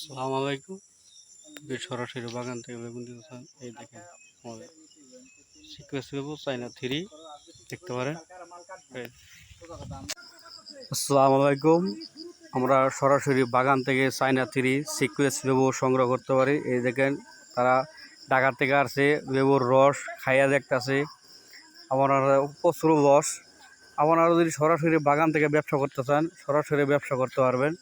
সালাম আলাইকুম। সরাসরি বাগান থেকে বেগুন দিতেছেন এই দেখেন আমাদের সিকুয়েন্স লেবু চাইনা থ্রি, দেখতে পারেন। আসসালামু আলাইকুম। আমরা সরাসরি বাগান থেকে চাইনা থ্রি সিকুয়েন্স লেবু সংগ্রহ করতে পারি। এই দেখেন, তারা ঢাকা থেকে আসছে লেবুর রস খাইয়া দেখতেছে। আপনারা প্রচুর রস আপনারা যদি সরাসরি বাগান থেকে ব্যবসা করতে চান, সরাসরি ব্যবসা করতে পারবেন।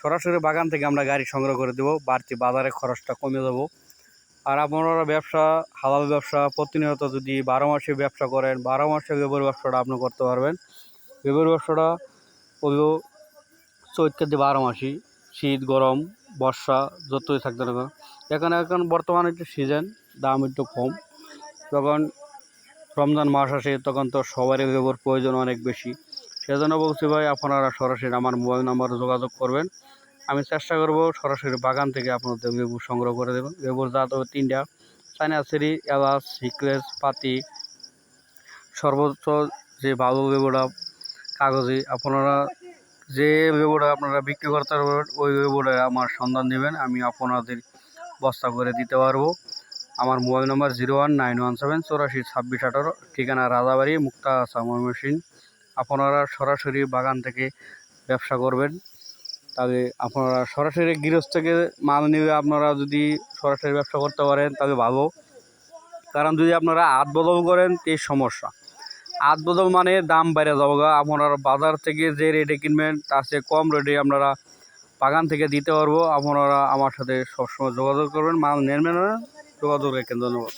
সরাসরি বাগান থেকে আমরা গাড়ি সংগ্রহ করে দেবো। বাড়তি বাজারে খরচটা কমে দেবো। আর আপনারা ব্যবসা, হালাল ব্যবসা প্রতিনিয়ত যদি বারো মাসে ব্যবসা করেন, বারো মাসে লেবুর ব্যবসাটা আপনি করতে পারবেন। লেবুর ব্যবসাটা হলো চৈত্র দিয়ে বারো মাসি শীত, গরম, বর্ষা যতই থাকতে না এখানে এখন বর্তমানে একটু সিজন দাম একটু কম। যখন রমজান মাস আসে তখন তো সবারই লেবুর প্রয়োজন অনেক বেশি। সেজন্য বলছি ভাই, আপনারা সরাসরি আমার মোবাইল নাম্বারে যোগাযোগ করবেন। আমি চেষ্টা করব সরাসরি বাগান থেকে আপনাদের লেবু সংগ্রহ করে দেবেন। লেবুর জাত তিনটা চাইনাসেরি এলাচ সিক্রেস পাতি, সর্বোচ্চ যে ভালো লেবুটা, কাগজি, আপনারা যে লেবুটা আপনারা বিক্রি করতে পারবেন, ওই লেবুটা আমার সন্ধান নেবেন আমি আপনাদের বস্তা করে দিতে পারব। আমার মোবাইল নম্বর zero one nine one seven চৌরাশি ছাব্বিশ আঠারো, ঠিকানা রাজাবাড়ি মুক্তা সামর মেশিন আপনারা সরাসরি বাগান থেকে ব্যবসা করবেন। তাহলে আপনারা সরাসরি গৃহস্থ থেকে মাল নিয়ে আপনারা যদি সরাসরি ব্যবসা করতে পারেন, তাহলে ভালো। কারণ যদি আপনারা হাত বদল করেন এই সমস্যা। হাত বদল মানে দাম বাইরে যাব আপনারা বাজার থেকে যে রেটে কিনবেন, তার চেয়ে কম রেটে আপনারা বাগান থেকে দিতে পারব। আপনারা আমার সাথে সবসময় যোগাযোগ করবেন। মাল নেবেন না, যোগাযোগ রেখেন। ধন্যবাদ।